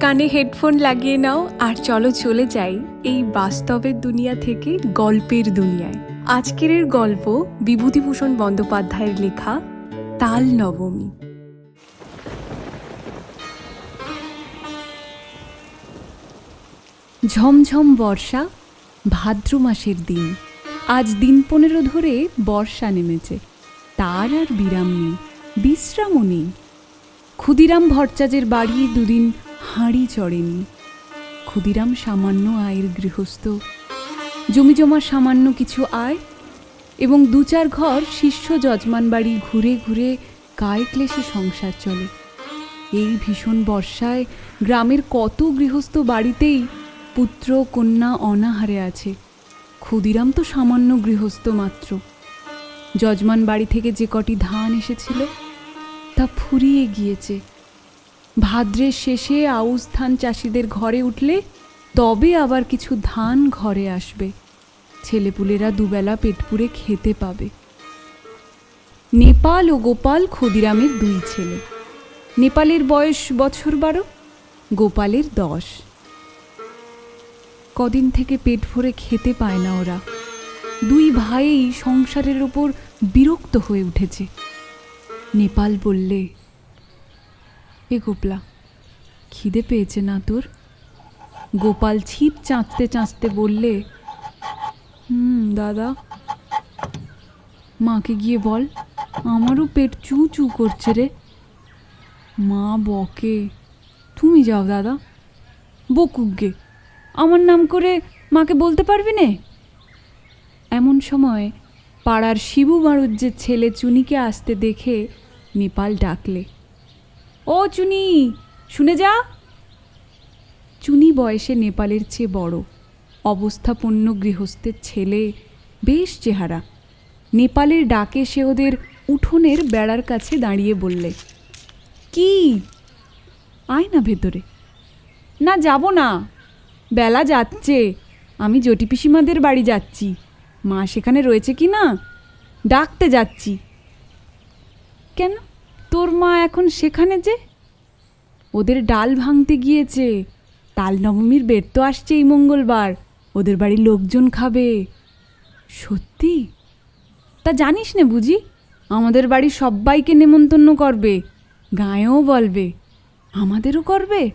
কানে হেডফোন লাগিয়ে নাও আর চলো চলে যাই এই বাস্তবের দুনিয়া থেকে গল্পের দুনিয়ায়। আজকের গল্প বিভূতিভূষণ বন্দ্যোপাধ্যায়ের লেখা, তাল নবমী। ঝমঝম বর্ষা, ভাদ্র মাসের দিন। আজ দিন পনেরো ধরে বর্ষা নেমেছে। তার আর বিরাম নেই, বিশ্রামও নেই। ক্ষুদিরাম ভট্টাচার্যের বাড়ি দুদিন হাঁড়ি চড়েনি। ক্ষুদিরাম সামান্য আয়ের গৃহস্থ। জমি জমা সামান্য কিছু আয় এবং দু চার ঘর শিষ্য যজমান বাড়ি ঘুরে ঘুরে গায়ে ক্লেশে সংসার চলে। এই ভীষণ বর্ষায় গ্রামের কত গৃহস্থ বাড়িতেই পুত্র, কন্যা অনাহারে আছে। ক্ষুদিরাম তো সামান্য গৃহস্থ মাত্র। যজমান বাড়ি থেকে যে কটি ধান এসেছিল, তা ফুরিয়ে গিয়েছে। ভাদ্রের শেষে আউশ ধান চাষিদের ঘরে উঠলে তবে আবার কিছু ধান ঘরে আসবে। ছেলেপুলেরা দুবেলা পেট পুড়ে খেতে পাবে। নেপাল ও গোপাল ক্ষুদিরামের দুই ছেলে। নেপালের বয়স বছর বারো, গোপালের দশ। কদিন থেকে পেট ভরে খেতে পায় না ওরা। দুই ভাইই সংসারের ওপর বিরক্ত হয়ে উঠেছে। নেপাল বললে এ গোপলা, খিদে পেয়েছে না তোর? গোপাল ছিপ চাঁচতে চাঁচতে বললে, হুম, দাদা। মাকে গিয়ে বল, আমারও পেট চু চু করছে রে। মা বকে, তুমি যাও দাদা, বকুক গে। আমার নাম করে মাকে বলতে পারবি নে? এমন সময় পাড়ার শিবু বাড়ুজ্যের ছেলে চুনিকে আসতে দেখে নেপাল ডাকলে। ও চুনি, শুনে যা। চুনি বয়সে নেপালের চেয়ে বড়, অবস্থাপন্ন গৃহস্থের ছেলে, বেশ চেহারা। নেপালের ডাকে সে ওদের উঠোনের বেড়ার কাছে দাঁড়িয়ে বললে, কি? আয় না ভেতরে। না, যাব না। বেলা যাচ্ছে, আমি জটি পিসিমাদের বাড়ি যাচ্ছি। মা সেখানে রয়েছে কি না? ডাকতে যাচ্ছি। কেন? তোর মা এখন সেখানে যে? ওদের ডাল ভাঙতে গিয়েছে। তাল নবমীর বের তো আসছে এই মঙ্গলবার। ওদের বাড়ির লোকজন খাবে। সত্যি? তা জানিস না বুঝি, আমাদের বাড়ির সবাইকে নেমন্তন্ন করবে। গায়েও বলবে, আমাদেরও করবে।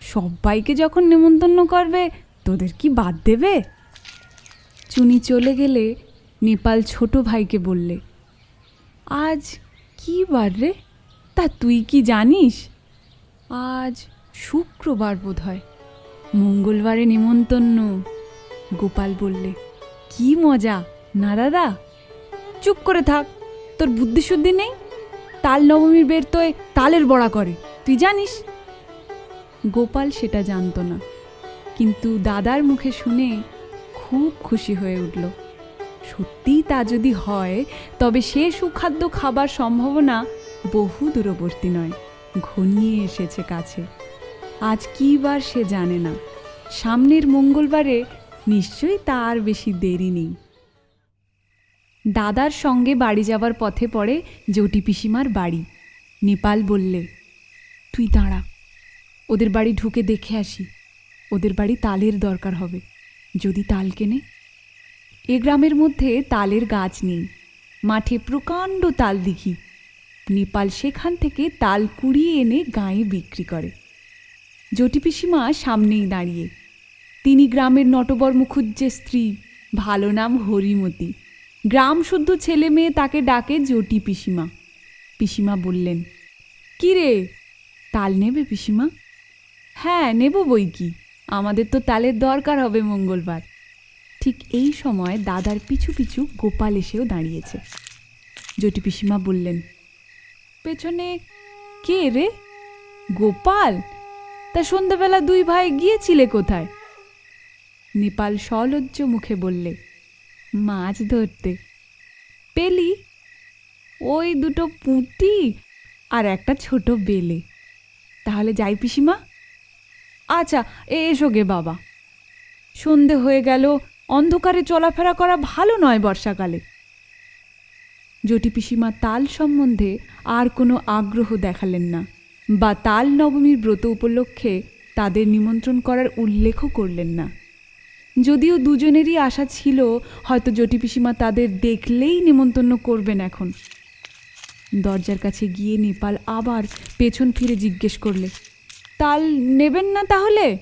সবাইকে যখন নেমন্তন্ন করবে, তোদের কি বাদ দেবে? চুনি চলে গেলে নেপাল ছোট ভাইকে বললে, আজ কি বার রে? তা তুই কি জানিস? আজ শুক্রবার বোধ হয় মঙ্গলবারে নিমন্তন্ন গোপাল বললে, কি মজা, না দাদা? চুপ করে থাক, তোর বুদ্ধি শুদ্ধি নেই? তাল নবমীর বের তোয় তালের বড়া করে, তুই জানিস? গোপাল সেটা জানতো না, কিন্তু দাদার মুখে শুনে খুব খুশি হয়ে উঠল। সত্যিই তা যদি হয়, তবে সে সুখাদ্য খাবার সম্ভাবনা বহু দূরবর্তী নয়, ঘনিয়ে এসেছে কাছে। আজ কী বার সে জানে না। সামনের মঙ্গলবারে নিশ্চয়ই তার বেশি দেরি নেই। দাদার সঙ্গে বাড়ি যাবার পথে পড়ে জটি পিসিমার বাড়ি। নেপাল বললে, তুই দাঁড়া, ওদের বাড়ি ঢুকে দেখে আসি। ওদের বাড়ি তালের দরকার হবে। যদি তাল কেনে? এ গ্রামের মধ্যে তালের গাছ নেই। মাঠে প্রকাণ্ড তাল দিঘি নেপাল সেখান থেকে তাল কুড়িয়ে এনে গায়ে বিক্রি করে। জটি পিসিমা সামনেই দাঁড়িয়ে। তিনি গ্রামের নটবর মুখুজ্জের স্ত্রী, ভালো নাম হরিমতি। গ্রাম শুদ্ধ ছেলে মেয়ে তাকে ডাকে জটি পিসিমা। পিসিমা বললেন, কি রে, তাল নেবে পিসিমা? হ্যাঁ নেব বই কি, আমাদের তো তালের দরকার হবে মঙ্গলবার। ঠিক এই সময় দাদার পিছু পিছু গোপাল এসেও দাঁড়িয়েছে। জটি পিসিমা বললেন পেছনে কে রে? গোপাল? তা সন্ধ্যাবেলা দুই ভাই গিয়েছিলে কোথায়? নেপাল সলজ্জ মুখে বললে, মাছ ধরতে। পেলি? ওই দুটো পুঁটি আর একটা ছোট বেলে। তাহলে যাই পিসিমা। আচ্ছা এসো গে বাবা। সন্ধে হয়ে গেল, অন্ধকারে চলাফেরা করা ভালো নয় বর্ষাকালে। জটি পিসিমা তাল সম্বন্ধে আর কোনো আগ্রহ দেখালেন না বা তাল নবমীর ব্রত উপলক্ষে তাদের নিমন্ত্রণ করার উল্লেখও করলেন না। যদিও দুজনেরই আশা ছিল হয়তো জটি পিসিমা তাদের দেখলেই নিমন্ত্রণ করবেন এখন। দরজার কাছে গিয়ে নেপাল আবার পেছন ফিরে জিজ্ঞেস করলে, তাল নেবেন না তাহলে?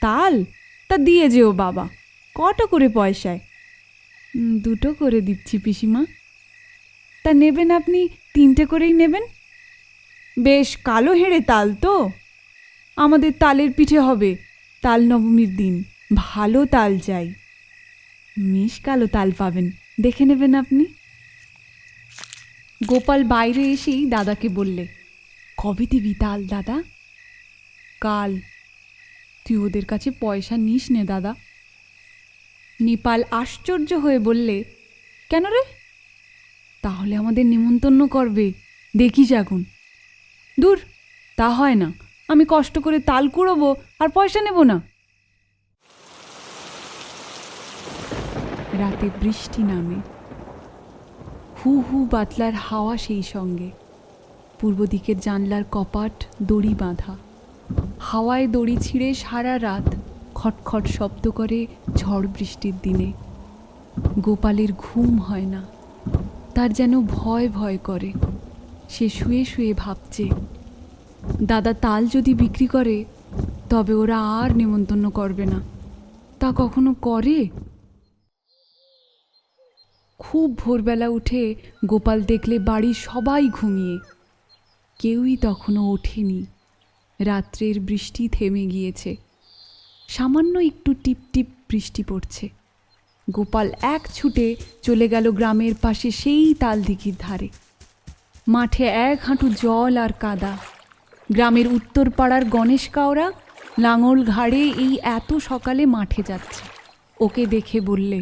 তাল? তা দিয়ে যেও বাবা, কটা করে পয়সায়? দুটো করে দিচ্ছি পিসিমা। তা নেবেন আপনি, তিনটে করেই নেবেন? বেশ, কালো হেড়ে তাল তো। আমাদের তালের পিঠে হবে তাল নবমীর দিন। ভালো তাল চাই। মিশ কালো তাল পাবেন, দেখে নেবেন আপনি। গোপাল বাইরে এসেই দাদাকে বললে, কবে দিবি তাল, দাদা? কাল। তুই ওদের কাছে পয়সা নিস নে, দাদা। নেপাল আশ্চর্য হয়ে বললে, কেন রে? তাহলে আমাদের নিমন্ত্রণ করবে। দেখিস এখন দূর, তা হয় না। আমি কষ্ট করে তাল কুড়োবো আর পয়সা নেব না। রাতে বৃষ্টি নামে। হু হু বাতলার হাওয়া সেই সঙ্গে। পূর্ব দিকের জানলার কপাট দড়ি বাঁধা। হাওয়ায় দড়ি ছিঁড়ে সারা রাত খটখট শব্দ করে ঝড় বৃষ্টির দিনে। গোপালের ঘুম হয় না। তার যেন ভয় ভয় করে। সে শুয়ে শুয়ে ভাবছে, দাদা তাল যদি বিক্রি করে, তবে ওরা আর নেমন্তন্ন করবে না। তা কখনো করে? খুব ভোরবেলা উঠে গোপাল দেখলে বাড়ির সবাই ঘুমিয়ে। কেউই তখনও ওঠেনি। রাত্রের বৃষ্টি থেমে গিয়েছে। সামান্য একটু টিপ টিপ বৃষ্টি পড়ছে। গোপাল এক ছুটে চলে গেল গ্রামের পাশে সেই তাল দিঘির ধারে। মাঠে এক হাঁটু জল আর কাদা। গ্রামের উত্তর পাড়ার গণেশ কাওরা লাঙল ঘাড়ে এই এত সকালে মাঠে যাচ্ছে। ওকে দেখে বললে,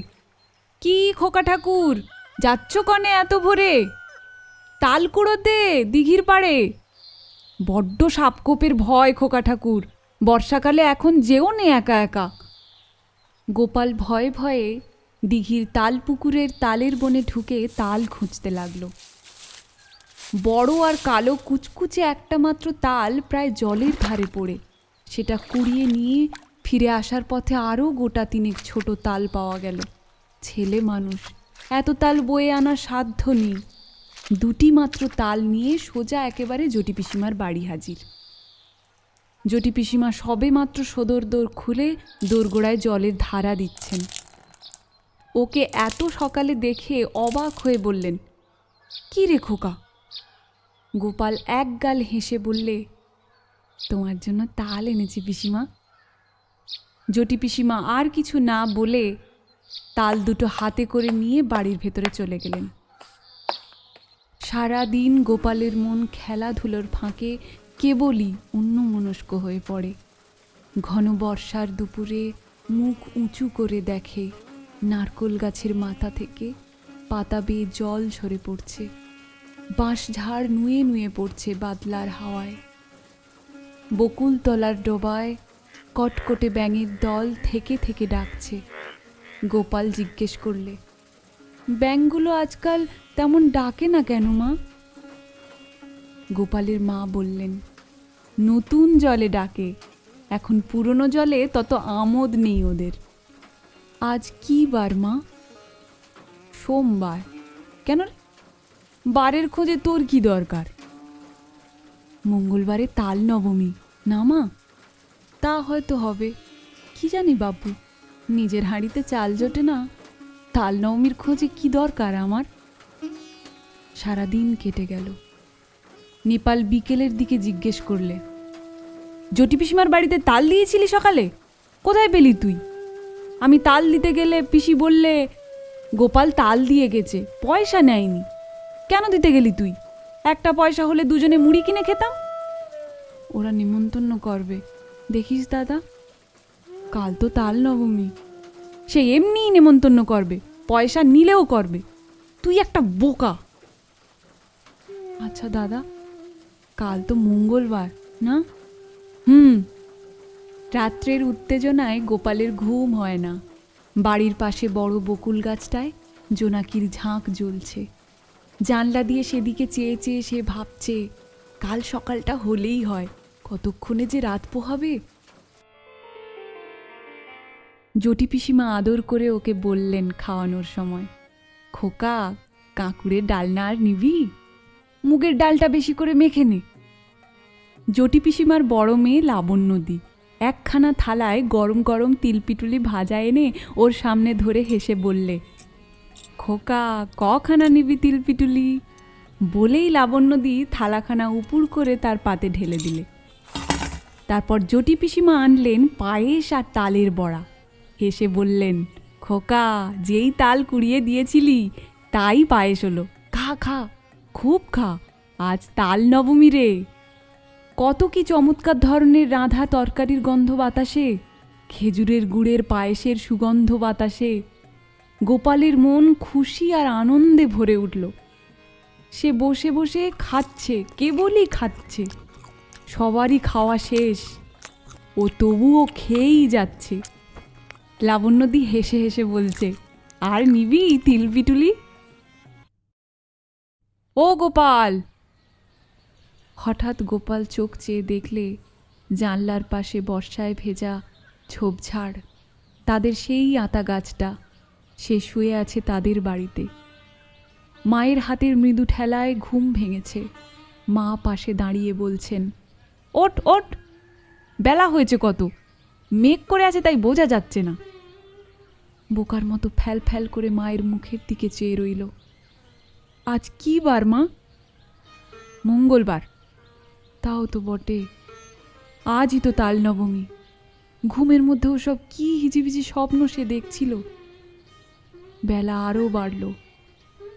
কি খোকা ঠাকুর, যাচ্ছ কনে এত ভোরে? তাল কুড়ো দে দিঘির পাড়ে। বড্ড সাপকোপের ভয় খোকা ঠাকুর, বর্ষাকালে এখন যেও নে একা একা। গোপাল ভয়ে ভয়ে দিঘির তাল পুকুরের তালের বনে ঢুকে তাল খুঁজতে লাগল। বড় আর কালো কুচকুচে একটা মাত্র তাল প্রায় জলের ধারে পড়ে। সেটা কুড়িয়ে নিয়ে ফিরে আসার পথে আরও গোটা তিনেক ছোট তাল পাওয়া গেল। ছেলে মানুষ, এত তাল বয়ে আনার সাধ্য নেই। দুটি মাত্র তাল নিয়ে সোজা একেবারে জটি পিসিমার বাড়ি হাজির। জটি পিসিমা সবে মাত্র সদর দোর খুলে দোরগোড়ায় জলের ধারা দিচ্ছেন। ওকে এত সকালে দেখে অবাক হয়ে বললেন, কি রে খোকা? গোপাল এক গাল হেসে বললে, তোমার জন্য তাল এনেছি পিসিমা। জটি পিসিমা আর কিছু না বলে তাল দুটো হাতে করে নিয়ে বাড়ির ভেতরে চলে গেলেন। সারা দিন গোপালের মন খেলাধুলোর ফাঁকে কেবলই অন্যমনস্ক হয়ে পড়ে। ঘন বর্ষার দুপুরে মুখ উঁচু করে দেখে নারকোল গাছের মাথা থেকে পাতা বেয়ে জল ঝরে পড়ছে। বাঁশঝাড় নুয়ে নুয়ে পড়ছে বাদলার হাওয়ায়। বকুল তলার ডোবায় কটকটে ব্যাঙের দল থেকে থেকে ডাকছে। গোপাল জিজ্ঞেস করলে, ব্যাঙগুলো আজকাল তেমন ডাকে না কেন মা? গোপালের মা বললেন, নতুন জলে ডাকে। এখন পুরনো জলে তত আমোদ নেই ওদের। আজ কি বার, মা? সোমবার। কেন রে? বারের খোঁজে তোর কি দরকার? মঙ্গলবারে তাল নবমী, না, মা? তা হয়তো হবে। কি জানি বাবু নিজের হাঁড়িতে চাল জোটে না? তাল নবমীর খোঁজে কি দরকার আমার? সারাদিন কেটে গেল। নেপাল বিকেলের দিকে জিজ্ঞেস করলে জটি পিসিমার বাড়িতে তাল দিয়েছিলি সকালে? কোথায় পেলি তুই? আমি তাল দিতে গেলে পিসি বললে, গোপাল তাল দিয়ে গেছে, পয়সা নেয়নি। কেন দিতে গেলি তুই? একটা পয়সা হলে দুজনে মুড়ি কিনে খেতাম? ওরা নিমন্ত্রণ করবে। দেখিস দাদা, কাল তো তাল নবমী। সে এমনিই নেমন্তন্ন করবে, পয়সা নিলেও করবে। তুই একটা বোকা! আচ্ছা দাদা, কাল তো মঙ্গলবার, না? হুম রাত্রের উত্তেজনায় গোপালের ঘুম হয় না। বাড়ির পাশে বড় বকুল গাছটায় জোনাকির ঝাঁক জ্বলছে। জানলা দিয়ে সেদিকে চেয়ে চেয়ে সে ভাবছে, কাল সকালটা হলেই হয়, কতক্ষণে যে রাত পোহাবে? জটি পিসিমা আদর করে ওকে বললেন খাওয়ানোর সময়, খোকা, কাঁকুড়ের ডালনা আর নিবি? মুগের ডালটা বেশি করে মেখে নে। জটি পিসিমার বড় মেয়ে লাবণ্যদি একখানা থালায় গরম গরম তিলপিটুলি ভাজা এনে ওর সামনে ধরে হেসে বললে, খোকা, কখানা নিবি তিলপিটুলি বলেই লাবণ্যদি থালাখানা উপুর করে তার পাতে ঢেলে দিলে। তারপর জটি পিসিমা আনলেন পায়েস আর তালের বড়া। হেসে বললেন, খোকা, যেই তাল কুড়িয়ে দিয়েছিলি, তাই পায়েস হলো। খা খা, খুব খা, আজ তাল নবমী রে। কত কি চমৎকার ধরনের রাঁধা তরকারির গন্ধ বাতাসে, খেজুরের গুড়ের পায়েসের সুগন্ধ বাতাসে। গোপালের মন খুশি আর আনন্দে ভরে উঠল। সে বসে বসে খাচ্ছে, কেবলই খাচ্ছে। সবারই খাওয়া শেষ, ও তবুও খেয়েই যাচ্ছে। লাবণ্যদি হেসে হেসে বলছে, আর নিবি তিলপিটুলি ও গোপাল হঠাৎ গোপাল চোখ চেয়ে দেখলে জানলার পাশে বর্ষায় ভেজা ঝোপঝাড় তাদের সেই আতা গাছটা, সে শুয়ে আছে তাদের বাড়িতে। মায়ের হাতের মৃদু ঠেলায় ঘুম ভেঙেছে। মা পাশে দাঁড়িয়ে বলছেন ওট ওট বেলা হয়েছে কত, মেঘ করে আছে তাই বোঝা যাচ্ছে না। বোকার মতো ফ্যাল ফ্যাল করে মায়ের মুখের দিকে চেয়ে রইল, আজ কি বার মা? মঙ্গলবার। তাও তো বটে। আজই তো তাল নবমী। ঘুমের মধ্যে সব কি হিজিবিজি স্বপ্ন সে দেখছিল। বেলা আরও বাড়ল।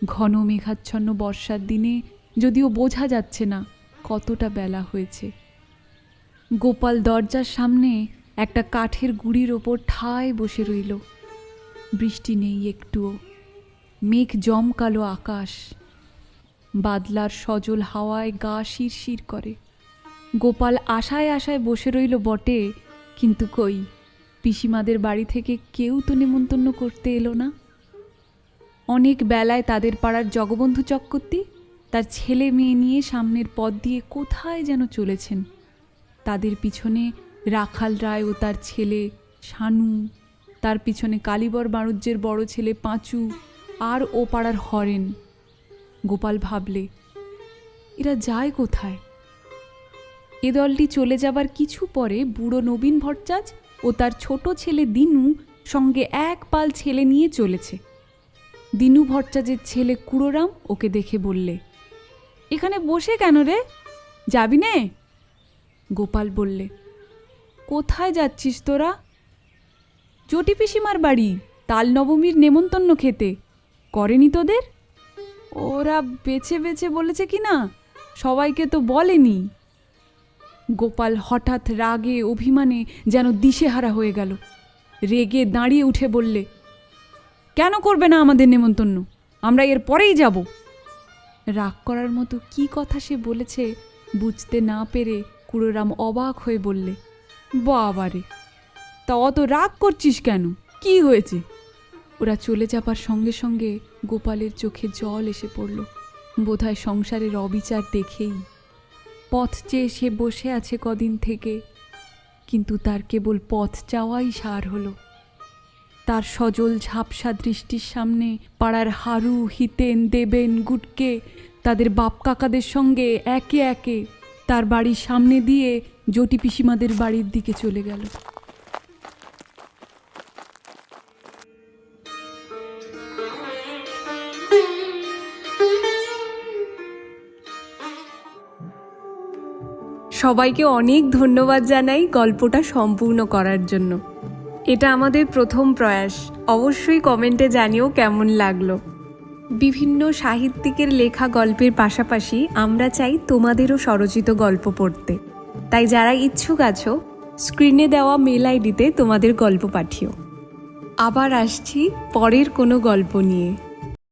ঘন মেঘাচ্ছন্ন বর্ষার দিনে যদিও বোঝা যাচ্ছে না কতটা বেলা হয়েছে। গোপাল দরজার সামনে একটা কাঠের গুড়ির ওপর ঠায় বসে রইল। বৃষ্টি নেই একটুও। মেঘ জমকালো আকাশ। বাদলার সজল হাওয়ায় গা শিরশির করে। গোপাল আশায় আশায় বসে রইল বটে, কিন্তু কই? পিসিমাদের বাড়ি থেকে কেউ তো নেমন্তন্ন করতে এলো না। অনেক বেলায় তাদের পাড়ার জগবন্ধু চক্রবর্তী তার ছেলে মেয়ে নিয়ে সামনের পথ দিয়ে কোথায় যেন চলেছেন। তাদের পিছনে রাখাল রায় ও তার ছেলে শানু, তার পিছনে কালীবর বাণুজ্যের বড় ছেলে পাঁচু আর ও পাড়ার হরেন। গোপাল ভাবলে, এরা যায় কোথায়? এ দলটি চলে যাবার কিছু পরে বুড়ো নবীন ভট্টাচ ও তার ছোট ছেলে দিনু সঙ্গে এক পাল ছেলে নিয়ে চলেছে। দিনু ভট্টাচের ছেলে কুড়োরাম ওকে দেখে বললে, এখানে বসে কেন রে? যাবি নে? গোপাল বললে, কোথায় যাচ্ছিস তোরা? চটি পিসিমার বাড়ি তাল নবমীর নেমন্তন্ন খেতে। করেনি তোদের? ওরা বেছে বেছে বলেছে কি না? সবাইকে তো বলেনি। গোপাল হঠাৎ রাগে, অভিমানে যেন দিশেহারা হয়ে গেল। রেগে দাঁড়িয়ে উঠে বললে, কেন করবে না আমাদের নেমন্তন্ন? আমরা এর পরেই যাব। রাগ করার মতো কি কথা সে বলেছে বুঝতে না পেরে কুড়োরাম অবাক হয়ে বললে, বাবারে, তা অত রাগ করছিস কেন? কি হয়েছে? ওরা চলে যাবার সঙ্গে সঙ্গে গোপালের চোখে জল এসে পড়ল। বোধহয় সংসারের অবিচার দেখেই পথ চেয়ে সে বসে আছে কদিন থেকে। কিন্তু তার কেবল পথ চাওয়াই সার হলো। তার সজল ঝাপসা দৃষ্টির সামনে পাড়ার হারু, হিতেন, দেবেন, গুটকে, তাদের বাপ কাকাদের সঙ্গে একে একে তার বাড়ির সামনে দিয়ে জটি পিসিমাদের বাড়ির দিকে চলে গেল। সবাইকে অনেক ধন্যবাদ জানাই গল্পটা সম্পূর্ণ করার জন্য। এটা আমাদের প্রথম প্রয়াস। অবশ্যই কমেন্টে জানিও কেমন লাগল। বিভিন্ন সাহিত্যিকের লেখা গল্পের পাশাপাশি আমরা চাই তোমাদেরও স্বরচিত গল্প পড়তে। তাই যারা ইচ্ছুক আছো, স্ক্রিনে দেওয়া মেল আইডিতে তোমাদের গল্প পাঠিও। আবার আসছি পরের কোনো গল্প নিয়ে।